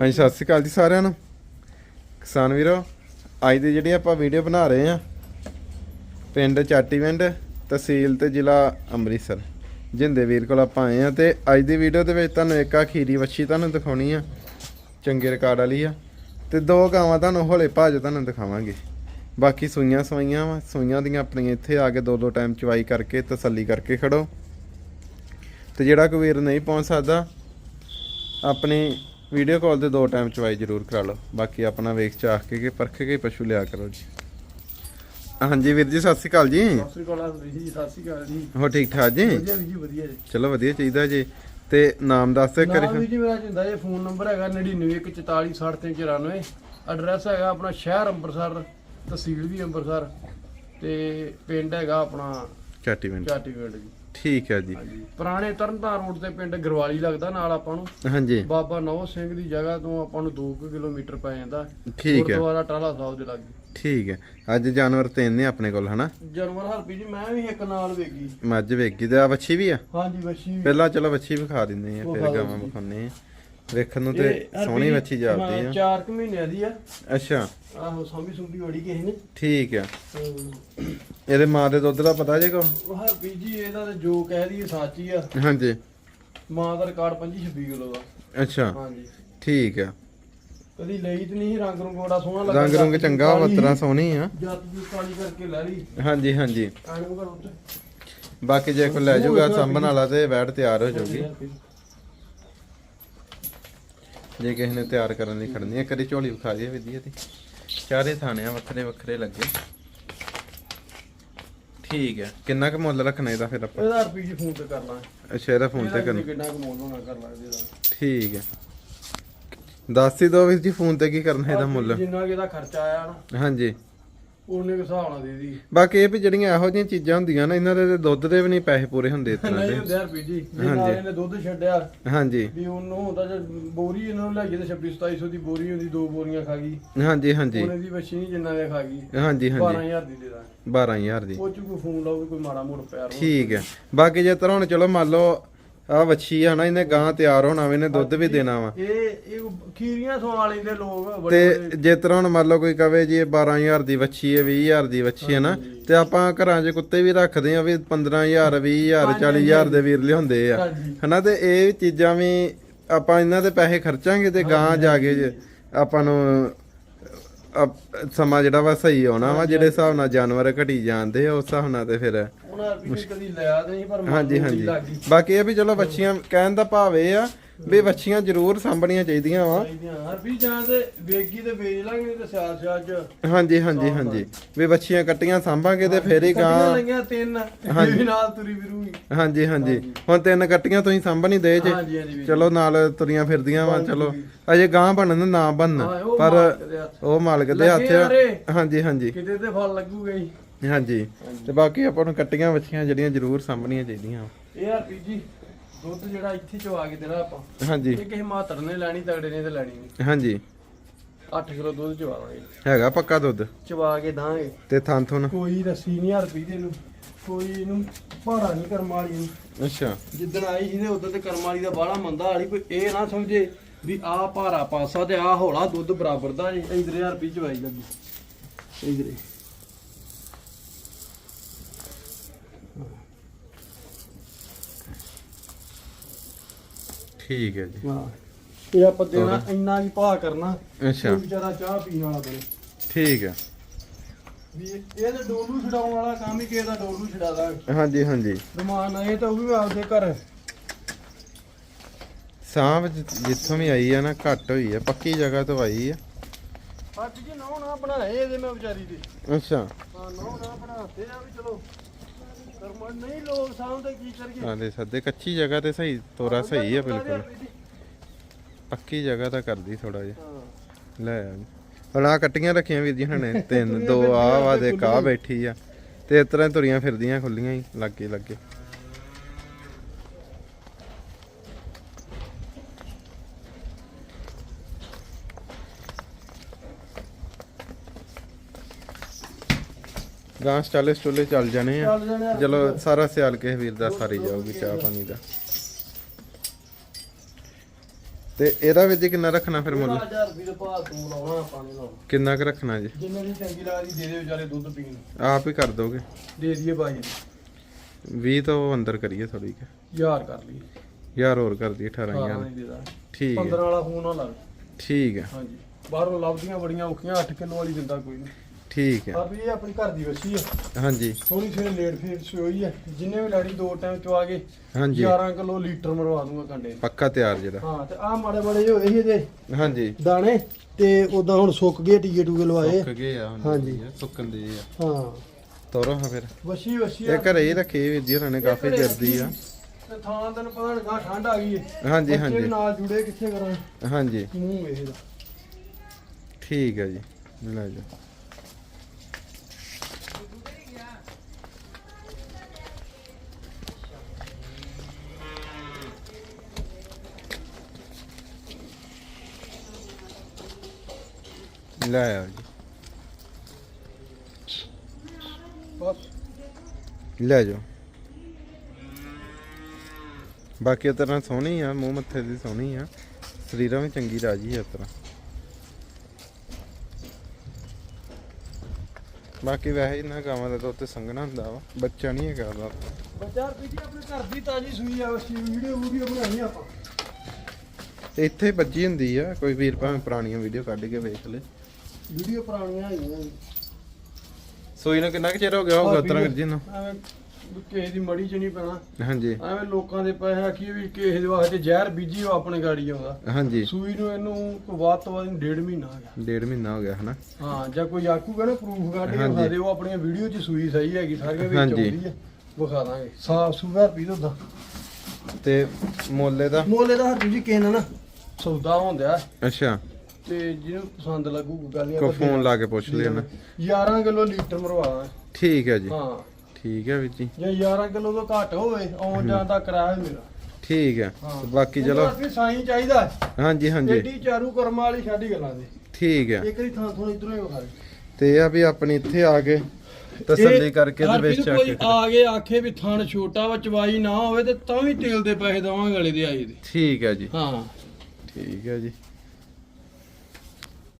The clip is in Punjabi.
ਹਾਂਜੀ, ਸਤਿ ਸ਼੍ਰੀ ਅਕਾਲ ਜੀ ਸਾਰਿਆਂ ਨੂੰ। ਕਿਸਾਨ ਵੀਰੋ, ਅੱਜ ਦੀ ਜਿਹੜੀ ਆਪਾਂ ਵੀਡੀਓ ਬਣਾ ਰਹੇ ਆ ਪਿੰਡ ਚਾਟੀਵਿੰਡ, ਤਹਿਸੀਲ ਤੇ ਜ਼ਿਲ੍ਹਾ ਅੰਮ੍ਰਿਤਸਰ। ਜਿੰਦੇ ਵੀਰ ਕੋਲ ਆਪਾਂ ਆਏ ਆ ਤੇ ਅੱਜ ਦੀ ਵੀਡੀਓ ਦੇ ਵਿੱਚ ਤੁਹਾਨੂੰ ਇੱਕ ਆਖੀਰੀ ਵੱਛੀ ਤੁਹਾਨੂੰ ਦਿਖਾਉਣੀ ਆ। ਚੰਗੇ ਰਿਕਾਰਡ ਵਾਲੀ ਆ। ਤੇ ਦੋ ਗਾਵਾਂ ਤੁਹਾਨੂੰ ਹੌਲੇ ਭਾਜ ਤੁਹਾਨੂੰ ਦਿਖਾਵਾਂਗੇ। ਬਾਕੀ ਸੂਈਆਂ ਸਵਾਈਆਂ ਵਾ, ਸੂਈਆਂ ਦੀਆਂ ਆਪਣੀਆਂ ਇੱਥੇ ਆ ਕੇ ਦੋ ਦੋ ਟਾਈਮ ਚਵਾਈ ਕਰਕੇ, ਤਸੱਲੀ ਕਰਕੇ ਖੜੋ। ਤੇ ਜਿਹੜਾ ਕੋਈ ਵੀਰ ਨਹੀਂ ਪਹੁੰਚ ਸਕਦਾ, ਆਪਣੀ ਵੀਡੀਓ ਕਾਲ ਤੇ ਦੋ ਟਾਈਮ ਚਵਾਈ ਜ਼ਰੂਰ ਕਰਾ ਲਓ। ਬਾਕੀ ਆਪਣਾ ਵੇਖ ਚਾਖ ਕੇ ਕਿ ਪਰਖ ਕੇ ਪਸ਼ੂ ਲਿਆ ਕਰੋ ਜੀ। ਹਾਂਜੀ ਵੀਰ ਜੀ ਸਤਿ ਸ਼੍ਰੀ ਅਕਾਲ ਜੀ। ਸਤਿ ਸ੍ਰੀ ਅਕਾਲ ਜੀ ਸਤਿ ਸ੍ਰੀ ਅਕਾਲ ਜੀ। ਹੋ ਠੀਕ ਠਾਕ ਜੀ? ਵਧੀਆ ਜੀ ਵਧੀਆ ਜੀ। ਚਲੋ ਵਧੀਆ ਚਾਹੀਦਾ ਜੀ। ਤੇ ਨਾਮ ਦੱਸ ਨਾਮ ਕਰੀ ਵੀ ਜੀ ਮੇਰਾ ਜਿੰਦਾ ਜੀ ਫੋਨ ਨੰਬਰ ਹੈਗਾ 9914466394 ਐਡਰੈਸ ਹੈਗਾ ਆਪਣਾ ਸ਼ਹਿਰ ਅੰਮ੍ਰਿਤਸਰ ਤਹਿਸੀਲ ਵੀ ਅੰਮ੍ਰਿਤਸਰ। ਤੇ ਪਿੰਡ ਹੈਗਾ ਆਪਣਾ ਚਾਟੀ ਪਿੰਡ ਜੀ। ਠੀਕ ਹੈ ਜੀ। ਹਾਂਜੀ। ਪੁਰਾਣੇ ਤਰਨਤਾਰਨ ਰੋਡ ਤੇ ਪਿੰਡ ਗਰਵਾਲੀ ਲੱਗਦਾ ਨਾਲ ਆਪਾਂ ਨੂੰ। ਹਾਂਜੀ। ਬਾਬਾ ਨੌ ਸਿੰਘ ਦੀ ਜਗ੍ਹਾ ਤੋਂ ਆਪਾਂ ਨੂੰ 2 ਕਿਲੋਮੀਟਰ ਪੈ ਜਾਂਦਾ। ਠੀਕ ਹੈ। ਗੁਰਦੁਆਰਾ ਟਾਲਾ ਸਾਹਿਬ ਦੇ ਲਾਗੇ। ਠੀਕ ਹੈ। ਅੱਜ ਜਾਨਵਰ ਤਿੰਨ ਨੇ ਆਪਣੇ ਕੋਲ ਹਨਾ? ਜਨਵਰ ਹਰਪੀ ਜੀ ਮੈਂ ਵੀ ਇੱਕ ਨਾਲ ਵੇਗੀ ਮੱਝ ਵੇਗੀ ਤੇ ਆ ਵੱਛੀ ਵੀ ਆ? ਹਾਂਜੀ ਬੱਚੀ ਵੀ। ਪਹਿਲਾਂ ਚਲੋ ਵੱਛੀ ਵਿਖਾ ਦਿੰਦੇ ਆ ਫਿਰ ਖਾ ਗਾਵਾਂ ਜੀ। ਵਿਖਾਉਂਦੇ ਆ। ਵੇਖਣ ਨੂੰ ਤੇ ਸੋਹਣੀ ਵੱਛੀ ਜਾਪਦੀ ਆ। ਚਾਰ ਕੁ ਮਹੀਨਿਆਂ ਦੀ ਆ। ਅੱਛਾ। ਆਹੋ ਸਾਂਭੀ ਸੁੰਭੀ ਬੜੀ ਕਿਸੇ ਨੇ। ਠੀਕ ਆ। ਇਹਦੇ ਮਾਂ ਦੇ ਦੁੱਧ ਦਾ ਪਤਾ ਜੇ ਕੋ ਉਹ ਹਰਪੀ ਜੀ ਇਹਦਾ ਤੇ ਜੋ ਕਹਿ ਦਈਏ ਸੱਚ ਹੀ ਆ। ਹਾਂਜੀ। ਮਾਂ ਦਾ ਰਿਕਾਰਡ 25 26 ਕਿਲੋ ਦਾ ਅੱਛਾ। ਹਾਂਜੀ। ਠੀਕ ਆ। ਕਦੀ ਲਈ ਤੇ ਨਹੀਂ ਰੰਗ ਰੰਗ ਬੜਾ ਸੋਹਣਾ ਲੱਗਾ। ਰੰਗ ਰੁੰਗ ਚੰਗਾ ਵਤਰਾ ਸੋਹਣੀ ਆ। ਜੱਤ ਜੂ ਕਾਲੀ ਕਰਕੇ ਲੈ ਲਈ। ਹਾਂਜੀ ਹਾਂਜੀ। ਬਾਕੀ ਜੇ ਕੋਈ ਲੈ ਜਾਊਗਾ ਸਾਂਭਣ ਵਾਲਾ ਤੇ ਵੈੜ ਤਿਆਰ ਹੋ ਜਾਊਗੀ ਜੇ ਕਿਸੇ ਨੇ ਤਿਆਰ ਕਰਨ ਲਈ ਖੜਨੀ ਹੈ ਕਦੀ ਝੋਲੀ ਵਿਖਾ ਦਈਏ ਵਿਧੀ ਦੀ ਚਾਰੇ ਥਾਣਿਆਂ ਵੱਖਰੇ ਵੱਖਰੇ ਲੱਗੇ। ਠੀਕ ਹੈ। ਕਿੰਨਾ ਕੁ ਮੁੱਲ ਰੱਖਣਾ ਇਹਦਾ ਫਿਰ ਆਪਾਂ? ਇਹਦਾ ਹਰਪੀ ਜੀ ਫੋਨ ਤੇ ਕਰ ਲਾਂ ਅੱਛਾ ਇਹਦਾ ਫੋਨ ਤੇ ਕਰਨਾ। ਕਿੰਨਾ ਕੁ ਮੁੱਲ ਹੋਣਾ ਕਰ ਲਾਂਗੇ ਇਹਦਾ। ਠੀਕ ਹੈ। ਦੱਸ ਹੀ ਦੋ ਵੀਰ ਜੀ ਫੋਨ ਤੇ ਕੀ ਕਰਨਾ ਇਹਦਾ ਮੁੱਲ। ਜਿੰਨਾ ਕਿ ਇਹਦਾ ਖਰਚਾ ਆਇਆ ਨਾ। ਹਾਂਜੀ। ਉਹਨੇ ਕੇ ਹਿਸਾਬ ਨਾਲ ਦੇ ਦੀ ਬਾਕੀ ਇਹ ਵੀ ਜਿਹੜੀਆਂ ਇਹੋ ਜਿਹੀਆਂ ਚੀਜ਼ਾਂ ਹੁੰਦੀਆਂ ਨਾ ਇਹਨਾਂ ਦੇ ਤੇ ਦੁੱਧ ਦੇ ਵੀ ਨਹੀਂ ਪੈਸੇ ਪੂਰੇ ਹੁੰਦੇ ਨਹੀਂ ਦੇ। ਹੁੰਦੇ ਹਰਪੀ ਜੀ। ਜੇ ਹਾਂਜੀ। ਨਾਲ ਇਹਨੇ ਦੁੱਧ ਛੱਡਿਆ ਹਾਂਜੀ। ਵੀ ਉਹਨੂੰ ਹੁੰਦਾ ਜੇ ਬੋਰੀ ਇਹਨਾਂ ਨੂੰ ਲੈ ਗਏ ਤੇ 26 2700 ਦੀ ਬੋਰੀ ਹੁੰਦੀ ਦੋ ਬੋਰੀਆਂ ਖਾ ਗਈ। ਹਾਂਜੀ ਹਾਂਜੀ। ਉਹਨੇ ਦੀ ਬੱਚੀ ਨਹੀਂ ਜਿੰਨਾ ਦੇ ਖਾ ਗਈ। ਹਾਂਜੀ ਹਾਂਜੀ। 12000 ਦੀ ਦੇ ਦਾਂਗੇ। 12000 ਦੀ। ਉਹ ਚ ਕੋਈ ਫੋਨ ਲਾਓ ਕੋਈ ਮਾੜਾ ਮੋੜ ਪਿਆਰ ਹੋਊ। ਠੀਕ ਹੈ। ਬਾਕੀ ਜੇ ਤਰ੍ਹਾਂ ਹੁਣ ਚਲੋ ਮੰਨ ਲਓ ਆ ਵੱਛੀ ਆ ਨਾ ਇਹਨੇ ਗਾਂ ਤਿਆਰ ਹੋਣਾ ਵਾ ਇਹਨੇ ਦੁੱਧ ਵੀ ਦੇਣਾ ਵਾ। ਇਹ ਇਹ ਖੀਰੀਆਂ ਸਵਾ ਲੈਂਦੇ ਲੋਕ ਬੜੇ ਤੇ ਜੇ ਤਰ੍ਹਾਂ ਹੁਣ ਮੰਨ ਲਓ ਕੋਈ ਕਵੇ ਜੀ ਇਹ 12000 ਦੀ ਵੱਛੀ ਹੈ 20000 ਦੀ ਵੱਛੀ ਹੈ ਨਾ ਤੇ ਆਪਾਂ ਘਰਾਂ 'ਚ ਕੁੱਤੇ ਵੀ ਰੱਖਦੇ ਆ ਵੀ 15000 20000 40000 ਦੇ ਵੀਰ ਲਿਆਉਂਦੇ ਆ। ਹਨਾ ਤੇ ਇਹ ਚੀਜ਼ਾਂ ਵੀ ਆਪਾਂ ਇਹਨਾਂ ਦੇ ਪੈਸੇ ਖਰਚਾਂਗੇ ਤੇ ਗਾਂ ਜਾ ਕੇ ਆਪਾਂ ਨੂੰ ਸਮਾਂ ਜਿਹੜਾ ਵਾ ਸਹੀ ਆਉਣਾ ਵਾ ਜਿਹੜੇ ਹਿਸਾਬ ਨਾਲ ਜਾਨਵਰ ਘਟੀ ਜਾਂਦੇ ਆ ਉਸ ਹਿਸਾਬ ਨਾਲ ਤੇ ਫਿਰ ਉਹਨਾਂ ਵੀ ਕਦੀ ਲਿਆ ਤੇ ਨਹੀਂ ਪਰ ਮਨ ਹਾਂਜੀ ਹਾਂਜੀ। ਬਾਕੀ ਇਹ ਵੀ ਚਲੋ ਬੱਚੀਆਂ ਕਹਿਣ ਦਾ ਭਾਵ ਇਹ ਆ ਵੀ ਬੱਚੀਆਂ ਜ਼ਰੂਰ ਸਾਂਭਣੀਆਂ ਚਾਹੀਦੀਆਂ ਵਾ। ਹਰ ਵੀ ਜਾਂ ਤੇ ਵੇਗੀ ਤੇ ਵੇਚ ਲਾਂਗੇ ਤੇ ਸਿਆਲ ਸਿਆਲ ਚ। ਹਾਂਜੀ ਹਾਂਜੀ ਹਾਂਜੀ। ਵੀ ਬੱਚੀਆਂ ਕੱਟੀਆਂ ਸਾਂਭਾਂਗੇ ਤੇ ਫੇਰ ਹੀ ਗਾਂ ਲਈਆਂ ਤਿੰਨ ਵੀ ਨਾਲ ਤੁਰੀ ਫਿਰੂਗੀ। ਹਾਂਜੀ ਹਾਂਜੀ। ਹੁਣ ਤਿੰਨ ਕੱਟੀਆਂ ਤੁਸੀਂ ਸਾਂਭ ਨਹੀਂ ਦੇ ਜੇ। ਚਲੋ ਨਾਲ ਤੁਰੀਆਂ ਫਿਰਦੀਆਂ ਵਾ ਚਲੋ। ਅਜੇ ਗਾਂ ਬਣਨ ਨਾ ਬਣਨ। ਪਰ। ਉਹ ਮਾਲਕ ਦੇ। ਹੱਥ। ਹਾਂਜੀ ਹਾਂਜੀ। ਕਿਤੇ ਤੇ ਫਲ ਲੱਗੂਗਾ ਹੀ। ਹਾਂਜੀ। ਤੇ ਬਾਕੀ ਆਪਾਂ ਨੂੰ ਕੱਟੀਆਂ ਬੱਚੀਆਂ ਜਿਹੜੀਆਂ ਜ਼ਰੂਰ ਸਾਂਭਣੀਆਂ ਚਾਹੀਦੀਆਂ। ਇਹ ਹਰ ਵੀ ਜੀ ਦੁੱਧ ਜਿਹੜਾ ਇੱਥੇ ਚਵਾ ਕੇ ਦੇਣਾ ਆਪਾਂ। ਹਾਂਜੀ। ਇਹ ਕਿਸੇ ਮਾਤਰ ਨੇ ਲੈਣੀ ਤਗੜੇ ਨੇ ਤੇ ਲੈਣੀ ਨਹੀਂ। ਹਾਂਜੀ। 8 ਕਿਲੋ ਦੁੱਧ ਚਵਾਵਾਂਗੇ। ਹੈਗਾ ਪੱਕਾ ਦੁੱਧ? ਚਵਾ ਕੇ ਦਾਂਗੇ। ਤੇ ਥਾਂ ਥੁਨ ਕੋਈ ਰੱਸੀ ਨਹੀਂ ਹਰ ਦੇ ਨੂੰ ਕੋਈ ਇਹਨੂੰ ਭਾਰਾ ਨਹੀਂ ਕਰਮ ਵਾਲੀ ਨੂੰ। ਅੱਛਾ। ਜਿੱਦਣ ਆਈ ਸੀ ਨੇ ਉਦੋਂ ਤੇ ਕਰਮ ਵਾਲੀ ਦਾ ਬਾਹਲਾ ਮੰਦਾ ਵਾਲੀ ਕੋਈ ਇਹ ਨਾ ਸਮਝੇ ਵੀ ਆਹ ਭਾਰਾ ਪਾਸਾ ਤੇ ਆਹ ਹੌਲਾ ਦੁੱਧ ਬਰਾਬਰ ਦਾ ਜੀ। ਇਧਰ ਰੁਪਏ ਚਵਾਈ ਲੱਗੀ। ਇਧਰ ਠੀਕ ਹੈ ਜੀ। ਹਾਂ। ਇਹ ਆਪਾਂ ਦੇਣਾ ਇੰਨਾ ਕੀ ਭਾਅ ਕਰਨਾ ਅੱਛਾ। ਵਿਚਾਰਾ ਚਾਹ ਪੀਣ ਵਾਲਾ ਬਣੇ ਠੀਕ ਹੈ। ਵੀ ਇਹ ਤੇ ਡੋਲੂ ਛਡਾਉਣ ਵਾਲਾ ਕੰਮ ਹੀ ਕਿਸੇ ਦਾ ਡੋਲੂ ਛਡਾ ਦਾਂਗੇ ਹਾਂਜੀ ਹਾਂਜੀ। ਰਮਾਨ ਇਹ ਤਾਂ ਉਹ ਵੀ ਆਪਦੇ ਘਰ। ਸਾਂਭ ਜਿੱਥੋਂ ਵੀ ਆਈ ਆ ਨਾ ਘੱਟ ਹੋਈ ਆ ਪੱਕੀ ਜਗ੍ਹਾ ਤੋਂ ਆਈ ਆ। ਅੱਜ ਜੀ ਨੌ ਨਾ ਬਣਾਏ ਇਹਦੇ ਮੈਂ ਵਿਚਾਰੀ ਦੇ। ਅੱਛਾ। ਹਾਂ ਨੌ ਨਾ ਬਣਾਤੇ ਆ ਵੀ ਚਲੋ। ਕਰਮ ਨਹੀਂ ਲੋਕ ਸਾਹਮਣੇ ਕੀ ਕਰੀਏ? ਆਂਦੇ ਸੱਦੇ ਕੱਚੀ ਜਗ੍ਹਾ ਤੇ ਸਹੀ ਤੋਰਾ ਸਹੀ ਆ ਬਿਲਕੁਲ। ਪੱਕੀ ਜਗ੍ਹਾ ਤਾਂ ਕਰਦੀ ਥੋੜਾ ਜਿਹਾ। ਲੈ ਹੁਣ ਆ ਕੱਟੀਆਂ ਰੱਖੀਆਂ ਵੀਰ ਜੀ ਹਣੇ ਤਿੰਨ ਦੋ ਆ ਵਾ ਦੇ ਕਾ ਬੈਠੀ ਆ। ਤੇ ਇਸ ਤਰ੍ਹਾਂ ਤੁਰੀਆਂ ਫਿਰਦੀਆਂ ਖੁੱਲੀਆਂ ਹੀ ਲੱਗੇ ਲੱਗੇ। ਗਾਂ ਸਟਾਲੇ ਸਟੋਲੇ ਚੱਲ ਜਾਣੇ ਆ। ਚੱਲ ਜਾਣੇ ਆ। ਚਲੋ ਸਾਰਾ ਸਿਆਲ ਕਿਸੇ ਵੀਰ ਦਾ ਸਾਰੀ ਜਾਊਗੀ ਚਾਹ ਪਾਣੀ ਦਾ। ਤੇ ਇਹਦਾ ਵਿੱਚ ਕਿੰਨਾ ਰੱਖਣਾ ਫਿਰ ਮੁੱਲ? 1000 ਰੁਪਏ ਦਾ ਭਾਅ ਤੂੰ ਲਾਉਣਾ ਆਪਾਂ ਨੇ ਲਾਉਣਾ ਕਿੰਨਾ ਕੁ ਰੱਖਣਾ ਜੀ? ਜਿੰਨੇ ਦੀ ਚੰਗੀ ਲੱਗਦੀ ਦੇ ਦੇ ਵਿਚਾਰੇ ਦੁੱਧ ਪੀਣ ਨੂੰ। ਆਪ ਹੀ ਕਰ ਦੋਗੇ? ਦੇ ਦਈਏ ਬਾਈ 20 ਤੋਂ ਅੰਦਰ ਕਰੀਏ ਥੋੜੀ ਕਿ। ਯਾਰ ਕਰ ਲਈ ਯਾਰ ਹੋਰ ਕਰ ਦਈਏ 18 18 ਹਜ਼ਾਰ। ਦੀ ਦੇ ਦਾਂ ਠੀਕ 15 ਹੈ ਵਾਲਾ ਫੋਨ ਨਾ ਲੱਗ ਠੀਕ ਹੈ। ਹਾਂਜੀ। ਬਾਹਰੋਂ ਲੱਭਦੀਆਂ ਬੜੀਆਂ ਔਖੀਆਂ 8 ਕਿਲੋ ਵਾਲੀ ਦਿੰਦਾ ਕੋਈ ਨਹੀਂ ਠੀਕ ਹੈ। ਪਰ ਵੀ ਇਹ ਆਪਣੀ ਘਰ ਦੀ ਵਸੀ ਹੈ ਹਾਂਜੀ। ਥੋੜੀ ਜਿਹੀ ਲੇਟ ਫੇਰ ਸੋਈ ਹੈ ਜਿੰਨੇ ਵੀ ਲਾੜੀ ਦੋ ਟਾਈਮ ਚਵਾ ਕੇ ਹਾਂਜੀ। 11 ਕਿਲੋ ਲੀਟਰ ਮਰਵਾ ਦੂੰਗਾ ਕੰਡੇ। ਪੱਕਾ ਤਿਆਰ ਜਿਹੜਾ। ਹਾਂ ਤੇ ਆ ਮਾੜੇ ਮਾੜੇ ਜਿਹੇ ਹੋਏ ਸੀ ਇਹਦੇ। ਹਾਂਜੀ। ਦਾਣੇ ਤੇ ਉਦਾਂ ਹੁਣ ਸੁੱਕ ਗਏ ਟੀਕੇ ਟੂਕੇ ਲਵਾਏ। ਸੁੱਕ ਗਏ ਆ ਹੁਣ ਹਾਂਜੀ। ਸੁੱਕਣ ਦੇ ਆ। ਹਾਂ। ਤੋਰੋ ਹਾਂ ਫਿਰ। ਵਸੀ ਵਸੀ ਇਹ ਘਰੇ ਹੀ ਰੱਖੀ ਵੀਰ ਜੀ ਉਹਨਾਂ ਨੇ ਕਾਫੀ ਚਿਰਦੀ ਆ। ਤੇ ਥਾਂ ਤੈਨੂੰ ਪਤਾ ਲੱਗਾ ਠੰਡ ਆ ਗਈ ਹੈ ਹਾਂਜੀ ਬੱਚੇ ਵੀ ਹਾਂਜੀ। ਨਾਲ ਜੁੜੇ ਕਿੱਥੇ ਕਰਾਂ। ਹਾਂਜੀ। ਮੂੰਹ ਇਹਦਾ ਠੀਕ ਹੈ ਜੀ। ਲੈ ਜਾ ਲੈ ਆ ਜੀ। ਲੈ ਜਾਓ। ਬਾਕੀ ਤਰ੍ਹਾਂ ਸੋਹਣੀ ਆ ਮੂੰਹ ਮੱਥੇ ਦੀ ਸੋਹਣੀ ਆ। ਸਰੀਰਾਂ ਵੀ ਚੰਗੀ ਰਾਜੀ ਆ ਤਰ੍ਹਾਂ। ਬਾਕੀ ਵੈਸੇ ਇਹਨਾਂ ਗਾਵਾਂ ਦਾ ਤਾਂ ਉੱਤੇ ਸੰਗਣਾ ਹੁੰਦਾ ਵਾ ਬੱਚਾ ਨਹੀਂ ਹੈਗਾ ਉਹਦਾ। ਬੱਚਾ ਆਪਣੇ ਘਰ ਦੀ ਤਾਜੀ ਸੂਈ ਆ ਵਸੀ ਵੀਡੀਓ ਵੀਡੀਓ ਬਣਾਈ ਆਪਾਂ। ਇੱਥੇ ਵੱਜੀ ਹੁੰਦੀ ਆ ਕੋਈ ਵੀਰ ਭਾਵੇਂ ਪੁਰਾਣੀਆਂ ਵੀਡੀਓ ਕੱਢ ਕੇ ਵੇਖ ਲੇ। ਵੀਡੀਓ ਪੁਰਾਣੀਆਂ ਹੈਗੀਆਂ ਸੋਈ ਨੂੰ ਕਿੰਨਾ ਕੁ ਚਿਰ ਹੋ ਗਿਆ ਹੋਊਗਾ ਉਤਰਾ ਵੀਰ ਜੀ ਨੂੰ? ਐਵੇਂ ਵੀ ਕਿਸੇ ਦੀ ਮੜੀ ਚ ਨਹੀਂ ਪੈਣਾ। ਹਾਂਜੀ। ਐਵੇਂ ਲੋਕਾਂ ਦੇ ਪੈਸੇ ਆਖੀ ਵੀ ਕਿਸੇ ਦੇ ਵਾਸਤੇ ਜ਼ਹਿਰ ਬੀਜੀ ਉਹ ਆਪਣੇ ਗਾੜੀ ਆਉਂਦਾ। ਹਾਂਜੀ। ਸੂਈ ਨੂੰ ਇਹਨੂੰ ਕੋਈ ਵੱਧ ਤੋਂ ਵੱਧ ਡੇਢ ਮਹੀਨਾ ਹੋ ਗਿਆ। ਡੇਢ ਮਹੀਨਾ ਹੋ ਗਿਆ ਹਨਾ? ਹਾਂ ਜਾਂ ਕੋਈ ਆਖੂਗਾ ਨਾ ਪ੍ਰੂਫ ਕੱਢ ਕੇ ਹਾਂਜੀ। ਵਿਖਾ ਦੇ ਉਹ ਆਪਣੀਆਂ ਵੀਡੀਓ 'ਚ ਸੂਈ ਸਹੀ ਹੈਗੀ ਸਾਰੀਆਂ ਵਿੱਚ ਹਾਂਜੀ। ਆਉਂਦੀ ਹੈ ਵਿਖਾ ਦਾਂਗੇ। ਸਾਫ਼ ਸੁਥਰਾ ਪੀ ਦੋ ਤੇ ਮੋਲੇ ਦਾ ਮੋਲੇ ਦਾ ਹਰ ਜੀ ਕਿਸੇ ਨਾਲ ਨਾ? ਸੌਦਾ ਹੁੰਦਾ। ਅੱਛਾ। ਤੇ ਜਿਹਨੂੰ ਪਸੰਦ ਲੱਗੂ ਗੱਲ ਕੋ ਫੋਨ ਲਾ ਕੇ ਪੁੱਛ ਲਿਆ ਨਾ। 11 ਕਿਲੋ ਲੀਟਰ ਮਰਵਾਣਾ ਠੀਕ ਹੈ ਜੀ। ਹਾਂ। ਠੀਕ ਹੈ ਵੀਰ ਜੀ। ਜੇ 11 ਕਿਲੋ ਤੋਂ ਘੱਟ ਹੋਵੇ ਆਉਣ ਜਾਣ ਦਾ ਕਿਰਾਇਆ ਮੇਰਾ। ਠੀਕ ਹੈ। ਬਾਕੀ ਚਲੋ। ਸਾਈ ਚਾਹੀਦਾ। ਹਾਂਜੀ ਹਾਂਜੀ। ਏਡੀ ਚਾਰੂ ਕਰਮਾਂ ਵਾਲੀ ਛਾਡੀ ਗੱਲਾਂ ਦੇ। ਠੀਕ ਹੈ। ਇੱਕ ਦੀ ਥਾਂ ਥੋੜੀ ਇਧਰੋਂ ਹੀ ਵਿਖਾ ਦੇ। ਤੇ ਆ ਵੀ ਆਪਣੀ ਇੱਥੇ ਆ ਕੇ ਤਸੱਲੀ ਕਰਕੇ ਤੇ ਵਿੱਚ ਆ ਕੋਈ ਕੇ ਆ ਕੇ ਆਖੇ ਵੀ ਥਣ ਛੋਟਾ ਵਾ ਚਵਾਈ ਨਾ ਹੋਵੇ ਤੇ ਤਾਂ ਵੀ ਤੇਲ ਦੇ ਪੈਸੇ ਦਵਾਂਗੇ ਗਲੇ ਦੇ ਆਏ ਦੇ। ਠੀਕ ਹੈ ਜੀ। ਹਾਂ। ਠੀਕ ਹੈ ਜੀ।